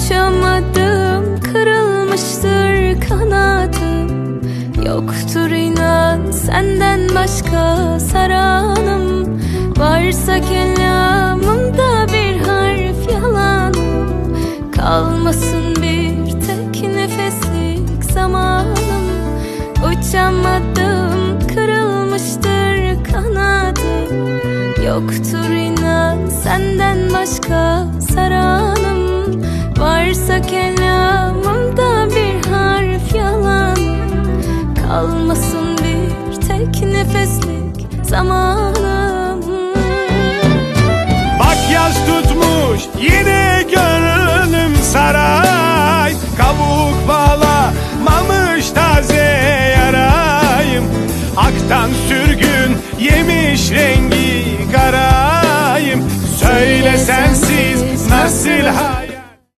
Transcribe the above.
Uçamadım kırılmıştır kanadım Yoktur inan senden başka saranım. Varsa kelamımda bir harf yalanım Kalmasın bir tek nefeslik zamanım. Uçamadım kırılmıştır kanadım Yoktur inan senden başka kelamımda bir harf yalan. Kalmasın bir tek nefeslik zamanım. Bak yaz tutmuş yine gönlüm saray. Kabuk bağlamamış taze yarayım. Aktan sürgün yemiş rengi